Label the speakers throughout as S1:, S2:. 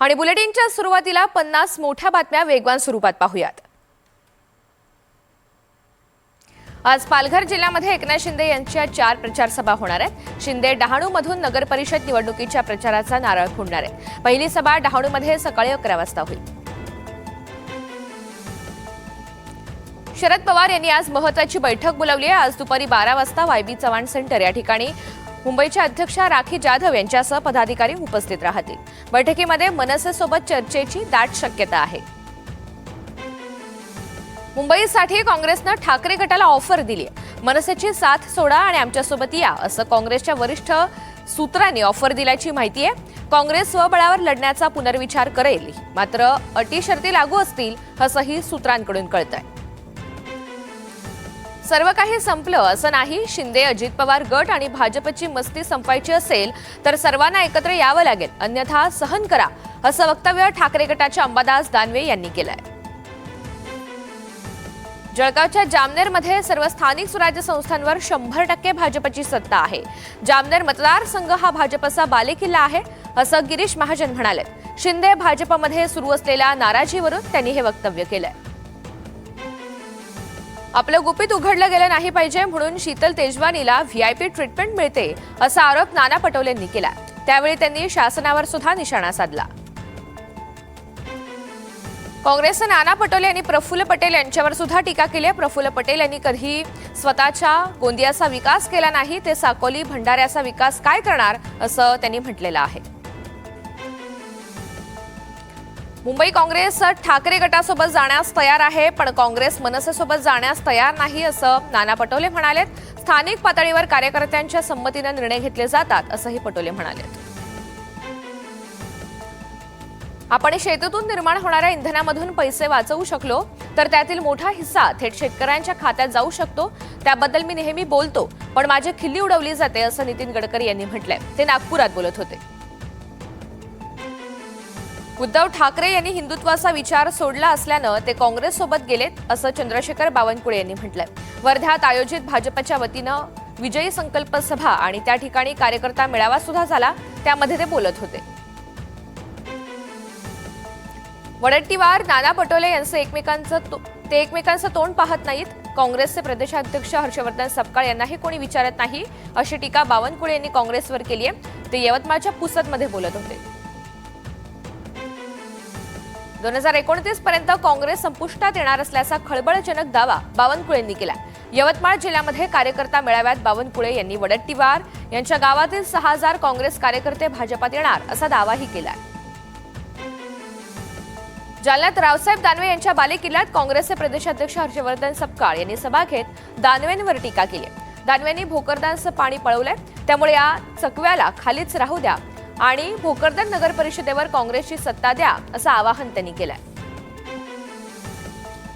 S1: आणि बुलेटिनच्या सुरुवातीला पन्नास मोठ्या बातम्या वेगवान स्वरूपात पाहूयात. आज पालघर जिल्ह्यामध्ये एकनाथ शिंदे यांच्या चार प्रचारसभा होणार आहेत. शिंदे डहाणूमधून नगर परिषद निवडणुकीच्या प्रचाराचा नारळ फोडणार आहेत. पहिली सभा डहाणूमध्ये सकाळी अकरा वाजता होईल. शरद पवार यांनी आज महत्वाची बैठक बोलावली आहे. आज दुपारी बारा वाजता वायबी चव्हाण सेंटर या ठिकाणी मुंबईच्या अध्यक्षा राखी जाधव यांच्यासह पदाधिकारी उपस्थित राहतील. बैठकीमध्ये मनसेसोबत चर्चेची दाट शक्यता आहे. मुंबईसाठी काँग्रेसनं ठाकरे गटाला ऑफर दिली. आहे मनसेची साथ सोडा आणि आमच्यासोबत या असं काँग्रेसच्या वरिष्ठ सूत्रांनी ऑफर दिल्याची माहिती आहे. काँग्रेस स्वबळावर लढण्याचा पुनर्विचार करेल. मात्र अटी शर्ती लागू असतील असंही सूत्रांकडून कळतंय. सर्व काही संपलं असं नाही शिंदे अजित पवार गट आणि भाजपची मस्ती संपवायची असेल तर सर्वांना एकत्र यावं लागेल. अन्यथा सहन करा असं वक्तव्य ठाकरे गटाच्या अंबादास दानवे यांनी केलंय. जळगावच्या जामनेरमध्ये सर्व स्थानिक स्वराज्य संस्थांवर शंभर टक्के भाजपची सत्ता आहे. जामनेर मतदारसंघ हा भाजपचा बालेकिल्ला आहे असं गिरीश महाजन म्हणाले. शिंदे भाजपमध्ये सुरू असलेल्या नाराजीवरून त्यांनी हे वक्तव्य केलंय. आपलं गुपित उघडलं गेलं नाही पाहिजे म्हणून शीतल तेजवानीला व्हीआयपी ट्रीटमेंट मिळते असा आरोप नाना पटोलेंनी केला. त्यावेळी त्यांनी शासनावर सुद्धा निशाणा साधला. काँग्रेसचे नाना पटोले यांनी प्रफुल्ल पटेल यांच्यावर सुद्धा टीका केली. आहे प्रफुल्ल पटेल यांनी कधी स्वतःच्या गोंदियाचा विकास केला नाही ते साकोली भंडाऱ्याचा विकास काय करणार असं त्यांनी म्हटलेलं आहे. मुंबई काँग्रेस ठाकरे गटासोबत जाण्यास तयार आहे पण काँग्रेस मनसेसोबत जाण्यास तयार नाही असं नाना पटोले म्हणालेत स्थानिक पातळीवर कार्यकर्त्यांच्या संमतीनं निर्णय घेतले जातात असंही पटोले म्हणालेत आपण शेतीतून निर्माण होणाऱ्या इंधनामधून पैसे वाचवू शकलो तर त्यातील मोठा हिस्सा थेट शेतकऱ्यांच्या खात्यात जाऊ शकतो. त्याबद्दल मी नेहमी बोलतो पण माझी खिल्ली उडवली जाते असं नितीन गडकरी यांनी म्हटलंय. ते नागपुरात बोलत होते. उद्धव ठाकरे यांनी हिंदुत्वाचा विचार सोडला असल्यानं ते काँग्रेससोबत गेलेत असं चंद्रशेखर बावनकुळे यांनी म्हटलंय. वर्ध्यात आयोजित भाजपच्या वतीनं विजयी संकल्प सभा आणि त्या ठिकाणी कार्यकर्ता मेळावा सुद्धा झाला त्यामध्ये ते बोलत होते. वडट्टीवार नाना पटोले यांचं एकमेकांचं तो- ते एकमेकांचं तोंड पाहत नाहीत. काँग्रेसचे प्रदेशाध्यक्ष हर्षवर्धन सपकाळ यांनाही कोणी विचारत नाही अशी टीका बावनकुळे यांनी काँग्रेसवर केली आहे ते यवतमाळच्या पुसदमध्ये बोलत होते. दोन हजार एकोणतीस पर्यंत काँग्रेस संपुष्टात येणार असल्याचा खळबळजनक दावा बावनकुळेंनी केला. यवतमाळ जिल्ह्यामध्ये कार्यकर्ता मेळाव्यात बावनकुळे यांनी वडट्टीवार यांच्या गावातील सहा हजार काँग्रेस कार्यकर्ते भाजपात येणार असा दावाही केला जालन्यात रावसाहेब दानवे यांच्या बालेकिल्ल्यात काँग्रेसचे प्रदेशाध्यक्ष हर्षवर्धन सपकाळ यांनी सभा घेत दानवेंवर टीका केली. दानवेंनी भोकरदानचं पाणी पळवलंय. त्यामुळे या चकव्याला खालीच राहू द्या. आणि भोकरदन नगर परिषदेवर काँग्रेसची सत्ता द्या असं आवाहन त्यांनी केलंय.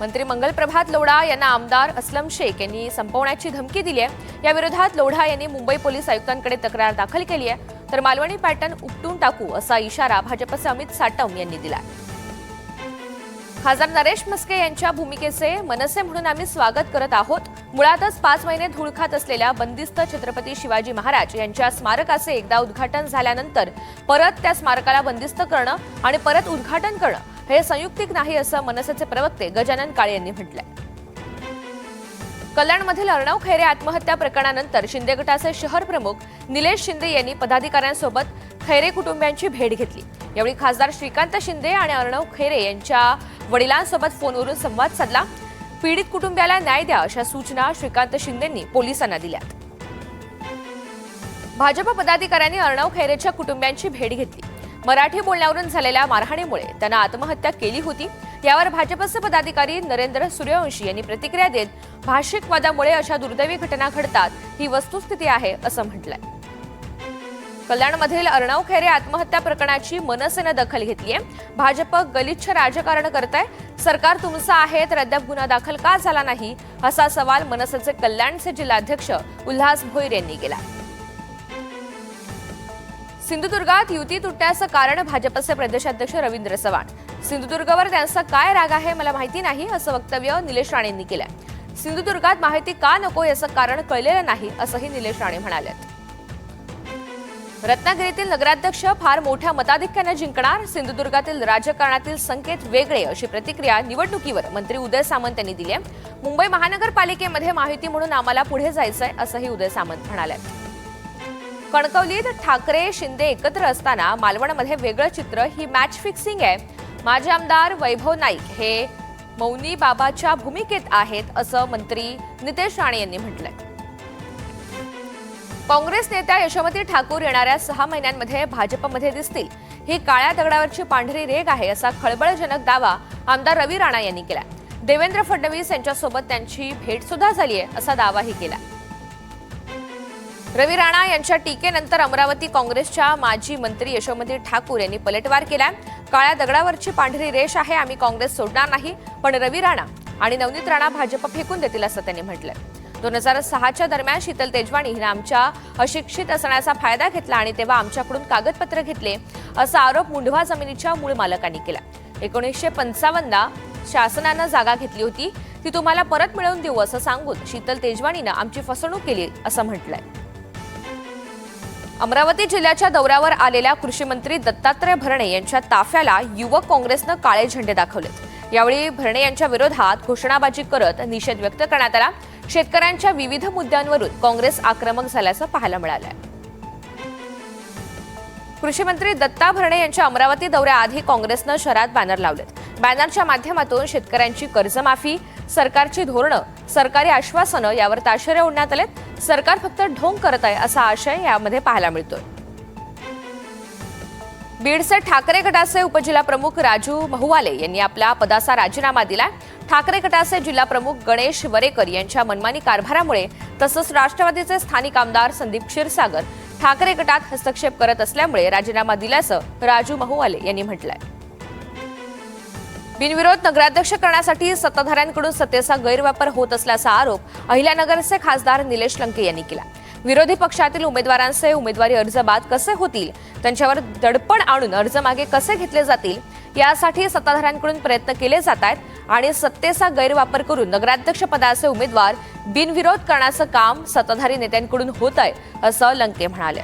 S1: मंत्री मंगल प्रभात लोढा यांना आमदार असलम शेख यांनी संपवण्याची धमकी दिली आहे. या विरोधात लोढा यांनी मुंबई पोलीस आयुक्तांकडे तक्रार दाखल केली आहे. तर मालवणी पॅटर्न उपटून टाकू असा इशारा भाजपचे अमित साटम यांनी दिलाय. खासदार नरेश म्हस्के यांच्या भूमिकेचे मनसे म्हणून आम्ही स्वागत करत आहोत. मुळातच पाच महिने धूळ खात असलेल्या बंदिस्त छत्रपती शिवाजी महाराज यांच्या स्मारकाचे एकदा उद्घाटन झाल्यानंतर परत त्या स्मारकाला बंदिस्त करणं आणि परत उद्घाटन करणं हे संयुक्तिक नाही असं मनसेचे प्रवक्ते गजानन काळे यांनी म्हटलंय. कल्याणमधील अर्णव खैरे आत्महत्या प्रकरणानंतर शिंदे गटाचे शहर प्रमुख निलेश शिंदे यांनी पदाधिकाऱ्यांसोबत खैरे कुटुंबियांची भेट घेतली. यावेळी खासदार श्रीकांत शिंदे आणि अर्णव खैरे यांच्या वडिलांसोबत फोनवरून संवाद साधला. पीडित कुटुंबियाला न्याय द्या अशा सूचना श्रीकांत शिंदेंनी पोलिसांना दिल्यात. भाजप पदाधिकाऱ्यांनी अर्णव खैरेच्या कुटुंबियांची भेट घेतली. मराठी बोलण्यावरून झालेल्या मारहाणीमुळे त्यांना आत्महत्या केली होती. यावर भाजपचे पदाधिकारी नरेंद्र सूर्यवंशी यांनी प्रतिक्रिया देत भाषिक वादामुळे अशा दुर्दैवी घटना घडतात ही वस्तुस्थिती आहे असं म्हटलंय. कल्याणमधील अर्णव खैरे आत्महत्या प्रकरणाची मनसेनं दखल घेतली आहे भाजप गलिच्छ राजकारण करत आहे सरकार तुमचं आहे तर अद्याप गुन्हा दाखल का झाला नाही असा सवाल मनसेचे कल्याणचे जिल्हाध्यक्ष उल्हास भोईर यांनी केला. सिंधुदुर्गात युती तुटण्याचं कारण भाजपचे प्रदेशाध्यक्ष रवींद्र चव्हाण. सिंधुदुर्गवर त्यांचा काय राग आहे मला माहिती नाही असं वक्तव्य निलेश राणेंनी केलं सिंधुदुर्गात माहिती का नको याचं कारण कळलेलं नाही असंही निलेश राणे म्हणाले रत्नागिरीतील नगराध्यक्ष फार मोठ्या मताधिक्याने जिंकणार सिंधुदुर्गातील राजकारणातील संकेत वेगळे अशी प्रतिक्रिया निवडणुकीवर मंत्री उदय सामंत यांनी दिली आहे मुंबई महानगरपालिकेमध्ये माहिती म्हणून आम्हाला पुढे जायचंय असंही उदय सामंत म्हणाले कणकवलीत ठाकरे शिंदे एकत्र असताना मालवणमध्ये वेगळं चित्र ही मॅच फिक्सिंग आहे. माजी आमदार वैभव नाईक हे मौनी बाबाच्या भूमिकेत आहेत असं मंत्री नितेश राणे यांनी म्हटलंय. काँग्रेस नेत्या यशोमती ठाकूर येणाऱ्या सहा महिन्यांमध्ये भाजपमध्ये दिसतील. ही काळ्या दगडावरची पांढरी रेग आहे असा खळबळजनक दावा आमदार रवी राणा यांनी केला देवेंद्र फडणवीस यांच्यासोबत त्यांची भेट सुद्धा झाली आहे असा दावाही केला रवी राणा यांच्या टीकेनंतर अमरावती काँग्रेसच्या माजी मंत्री यशोमती ठाकूर यांनी पलटवार केला काळ्या दगडावरची पांढरी रेष आहे आम्ही काँग्रेस सोडणार नाही. पण रवी राणा आणि नवनीत राणा भाजप फेकून देतील असं त्यांनी म्हटलंय. दोन हजार सहाच्या दरम्यान शीतल तेजवाणी हिने आमच्या अशिक्षित असण्याचा फायदा घेतला आणि तेव्हा आमच्याकडून कागदपत्र घेतले असा आरोप मुंढवा जमिनीच्या मूळ मालकांनी केला. एकोणीसशे पंचावन्नला शासनानं जागा घेतली होती. ती तुम्हाला परत मिळवून देऊ असं सांगून शीतल तेजवानीनं आमची फसवणूक केली असं म्हटलंय. अमरावती जिल्ह्याच्या दौऱ्यावर आलेल्या कृषी मंत्री दत्तात्रय भरणे यांच्या ताफ्याला युवक काँग्रेसनं काळे झेंडे दाखवलेत यावेळी भरणे यांच्या विरोधात घोषणाबाजी करत निषेध व्यक्त करण्यात आला. शेतकऱ्यांच्या विविध मुद्द्यांवरून काँग्रेस आक्रमक झाल्याचं पाहायला मिळालंय. कृषी मंत्री दत्ता भरणे यांच्या अमरावती दौऱ्याआधी काँग्रेसनं शहरात बॅनर लावलेत. बॅनरच्या माध्यमातून शेतकऱ्यांची कर्जमाफी सरकारची धोरणं सरकारी आश्वासनं यावर ताशेरे ओढण्यात आलेत. सरकार फक्त ढोंग करत आहे असा आशय यामध्ये पाहायला मिळतोय. बीडचे ठाकरे गटाचे उपजिल्हाप्रमुख राजू महुवाले यांनी आपल्या पदाचा राजीनामा दिला ठाकरे गटाचे जिल्हाप्रमुख गणेश वरेकर यांच्या मनमानी कारभारामुळे तसंच राष्ट्रवादीचे स्थानिक आमदार संदीप क्षीरसागर ठाकरे गटात हस्तक्षेप करत असल्यामुळे राजीनामा दिल्याचं राजू महुवाले यांनी म्हटलंय. बिनविरोध नगराध्यक्ष करण्यासाठी सत्ताधाऱ्यांकडून सत्तेचा गैरवापर होत असल्याचा आरोप अहिल्यानगरचे खासदार निलेश लंके यांनी केला. विरोधी पक्षातील उमेदवारांचे उमेदवारी अर्ज बाद कसे होतील त्यांच्यावर दडपण आणून अर्ज मागे कसे घेतले जातील यासाठी सत्ताधाऱ्यांकडून प्रयत्न केले जात आहेत आणि सत्तेचा गैरवापर करून नगराध्यक्ष पदाचे उमेदवार बिनविरोध करण्याचं काम सत्ताधारी नेत्यांकडून होत आहे असं लंके म्हणाले.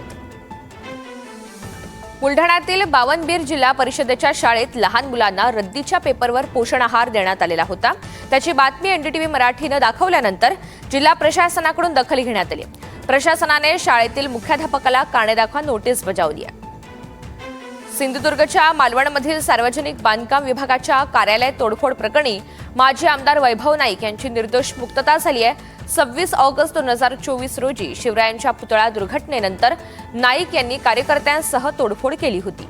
S1: बुलढाण्यातील बावनबीर जिल्हा परिषदेच्या शाळेत लहान मुलांना रद्दीच्या पेपरवर पोषण आहार देण्यात आलेला होता. त्याची बातमी एनडीटीव्ही मराठीनं दाखवल्यानंतर जिल्हा प्रशासनाकडून दखल घेण्यात आली. प्रशासनाने शाळेतील मुख्याध्यापकाला काणे दाखवा नोटीस बजावली आहे. सिंधुदुर्गच्या मालवणमधील सार्वजनिक बांधकाम विभागाच्या कार्यालय तोडफोड प्रकरणी माजी आमदार वैभव नाईक यांची निर्दोष मुक्तता झाली आहे. सव्वीस ऑगस्ट दोन हजार चोवीस रोजी शिवरायांच्या पुतळा दुर्घटनेनंतर नाईक यांनी कार्यकर्त्यांसह तोडफोड केली होती.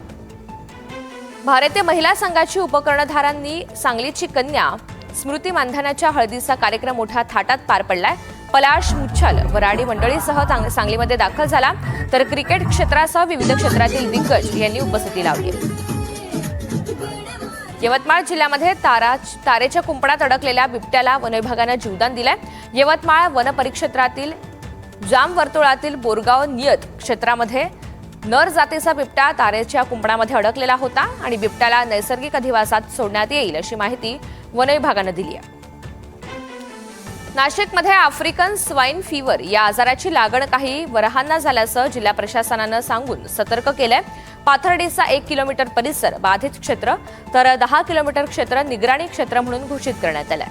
S1: भारतीय महिला संघाची उपकर्णधारांनी सांगलीची कन्या स्मृती मानधनाच्या हळदीचा कार्यक्रम मोठ्या थाटात पार पडलाय. पलाश मुच्छल वराडी मंडळीसह चांग- सांगलीमध्ये दाखल झाला. तर क्रिकेट क्षेत्रासह विविध क्षेत्रातील दिग्गज यांनी उपस्थिती लावली यवतमाळ जिल्ह्यामध्ये तारा तारेच्या कुंपणात अडकलेल्या बिबट्याला वनविभागानं जीवदान दिलंय. यवतमाळ वन परिक्षेत्रातील जाम वर्तुळातील बोरगाव नियत क्षेत्रामध्ये नर जातीचा बिबट्या तारेच्या कुंपणामध्ये अडकलेला होता आणि बिबट्याला नैसर्गिक अधिवासात सोडण्यात येईल अशी माहिती वनविभागानं दिली आहे. नाशिकमध्ये आफ्रिकन स्वाईन फीवर या आजाराची लागण काही वरहांना झाल्याचं जिल्हा प्रशासनानं सांगून सतर्क केलंय. पाथर्डीचा एक किलोमीटर परिसर बाधित क्षेत्र तर दहा किलोमीटर क्षेत्र निगराणी क्षेत्र म्हणून घोषित करण्यात आलं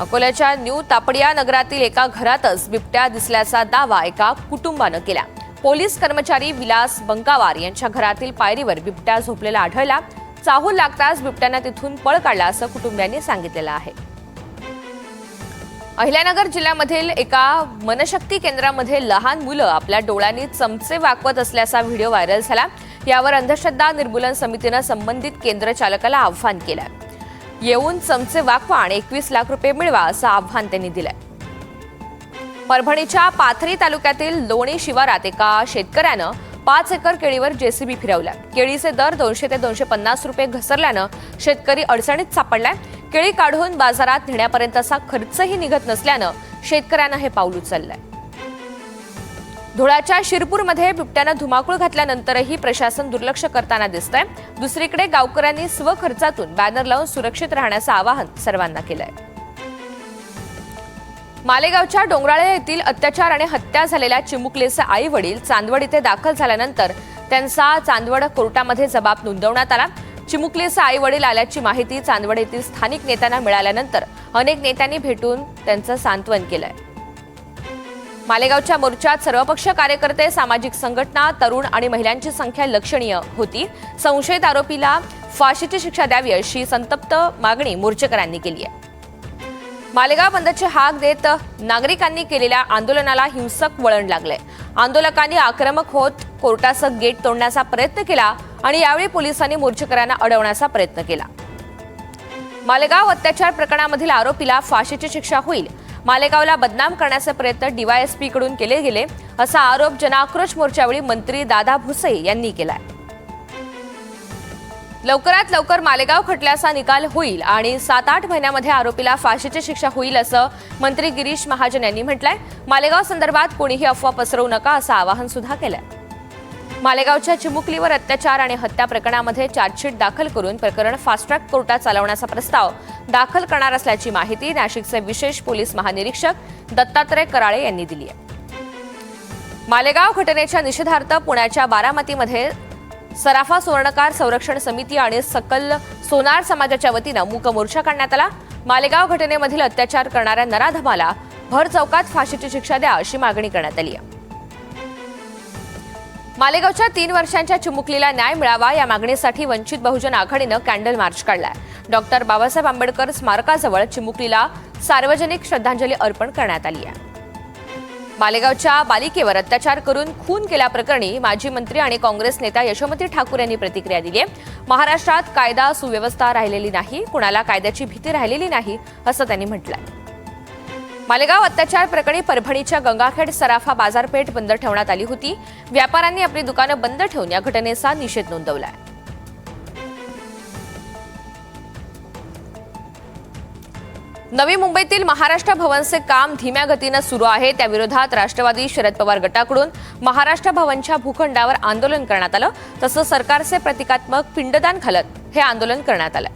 S1: अकोल्याच्या न्यू तापडिया नगरातील एका घरातच बिबट्या दिसल्याचा दावा एका कुटुंबानं केला. पोलीस कर्मचारी विलास बंकावार यांच्या घरातील पायरीवर बिबट्या झोपलेला आढळला. चाहूल लागताच बिबट्यानं तिथून पळ काढला असं कुटुंबियांनी सांगितलेलं आहे. अहिल्यानगर जिल्ह्यामधील एका मनशक्ती केंद्रामध्ये लहान मुलं आपल्या डोळ्यांनी चमचे वाकवत असल्याचा व्हिडिओ व्हायरल झाला. यावर अंधश्रद्धा निर्मूलन समितीनं संबंधित केंद्र चालकाला आव्हान केलं येऊन चमचे वाकवा आणि एकवीस लाख रुपये मिळवा असं आव्हान त्यांनी दिलंय. परभणीच्या पाथरी तालुक्यातील लोणी शिवारात एका शेतकऱ्यानं पाच एकर केळीवर जेसीबी फिरवला केळीचे दर दोनशे ते दोनशे पन्नास रुपये घसरल्यानं शेतकरी अडचणीत सापडलाय. केळी काढून बाजारात नेण्यापर्यंतचा खर्चही निघत नसल्यानं शेतकऱ्यांना हे पाऊल उचललंय. धुळ्याच्या शिरपूरमध्ये बिबट्यानं धुमाकूळ घातल्यानंतरही प्रशासन दुर्लक्ष करताना दिसतंय. दुसरीकडे गावकऱ्यांनी स्वखर्चातून बॅनर लावून सुरक्षित राहण्याचं आवाहन सर्वांना केलंय. मालेगावच्या डोंगराळे येथील अत्याचार आणि हत्या झालेल्या चिमुकलेचे आई वडील चांदवड इथे दाखल झाल्यानंतर त्यांचा चांदवड कोर्टामध्ये जबाब नोंदवण्यात आला. चिमुकलेचे आई वडील आल्याची माहिती चांदवड येथील स्थानिक नेत्यांना मिळाल्यानंतर अनेक नेत्यांनी भेटून त्यांचं सांत्वन केलंय. मालेगावच्या मोर्चात सर्वपक्षीय कार्यकर्ते सामाजिक संघटना तरुण आणि महिलांची संख्या लक्षणीय होती. संशयित आरोपीला फाशीची शिक्षा द्यावी अशी संतप्त मागणी मोर्चेकरांनी केली आहे. मालेगाव बंदची हाक देत नागरिकांनी केलेल्या आंदोलनाला हिंसक वळण लागलंय. आंदोलकांनी आक्रमक होत कोर्टाचं गेट तोडण्याचा प्रयत्न केला आणि यावेळी पोलिसांनी मोर्चेकऱ्यांना अडवण्याचा प्रयत्न केला. मालेगाव अत्याचार प्रकरणामधील आरोपीला फाशीची शिक्षा होईल. मालेगावला बदनाम करण्याचे प्रयत्न डीवायएसपी कडून केले गेले असा आरोप जनआक्रोश मोर्चावेळी मंत्री दादा भुसे यांनी केलाय. लवकरात लवकर मालेगाव खटल्याचा निकाल होईल आणि सात आठ महिन्यामध्ये आरोपीला फाशीची शिक्षा होईल असं मंत्री गिरीश महाजन यांनी म्हटलंय. मालेगाव संदर्भात कोणीही अफवा पसरवू नका असं आवाहन सुद्धा केलंय. मालेगावच्या चिमुकलीवर अत्याचार आणि हत्या प्रकरणामध्ये चार्जशीट दाखल करून प्रकरण फास्ट ट्रॅक कोर्टात चालवण्याचा प्रस्ताव दाखल करणार असल्याची माहिती नाशिकचे विशेष पोलीस महानिरीक्षक दत्तात्रय कराळे यांनी दिली आहे. मालेगाव घटनेच्या निषेधार्थ पुण्याच्या बारामतीमध्ये सराफा सुवर्णकार संरक्षण समिती आणि सकल सोनार समाजाच्या वतीनं मूक मोर्चा काढण्यात आला. मालेगाव घटनेमधील अत्याचार करणाऱ्या नराधमाला भर चौकात फाशीची शिक्षा द्या अशी मागणी करण्यात आली आहे. मालेगावच्या तीन वर्षांच्या चिमुकलीला न्याय मिळावा या मागणीसाठी वंचित बहुजन आघाडीनं कॅन्डल मार्च काढलाय. डॉक्टर बाबासाहेब आंबेडकर स्मारकाजवळ चिमुकलीला सार्वजनिक श्रद्धांजली अर्पण करण्यात आली आहे. मालेगावच्या बालिकेवर अत्याचार करून खून केल्याप्रकरणी माजी मंत्री आणि काँग्रेस नेता यशोमती ठाकूर यांनी प्रतिक्रिया दिली आहे. महाराष्ट्रात कायदा सुव्यवस्था राहिलेली नाही कुणाला कायद्याची भीती राहिलेली नाही असं त्यांनी म्हटलं आहे मालेगाव अत्याचार प्रकरणी परभणीच्या गंगाखेड सराफा बाजारपेठ बंद ठेवण्यात आली होती. व्यापाऱ्यांनी आपली दुकानं बंद ठेवून या घटनेचा निषेध नोंदवला नवी मुंबईतील महाराष्ट्र भवनचे काम धीम्या गतीनं सुरू आहे. त्याविरोधात राष्ट्रवादी शरद पवार गटाकडून महाराष्ट्र भवनच्या भूखंडावर आंदोलन करण्यात आलं. तसंच सरकारचे प्रतिकात्मक पिंडदान घालत हे आंदोलन करण्यात आलं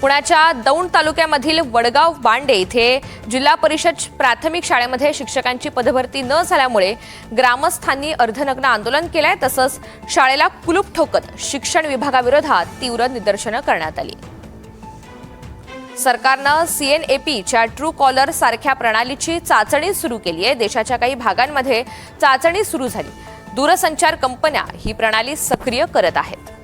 S1: पुण्याच्या दौंड तालुक्यामधील वडगाव बांडे इथे जिल्हा परिषद प्राथमिक शाळेमध्ये शिक्षकांची पदभरती न झाल्यामुळे ग्रामस्थांनी अर्धनग्न आंदोलन केलंय. तसंच शाळेला कुलूप ठोकत शिक्षण विभागाविरोधात तीव्र निदर्शनं करण्यात आली. सरकारनं सीएनएपीच्या ट्रू कॉलर सारख्या प्रणालीची चाचणी सुरू केली आहे. देशाच्या काही भागांमध्ये चाचणी सुरू झाली. दूरसंचार कंपन्या ही प्रणाली सक्रिय करत आहेत.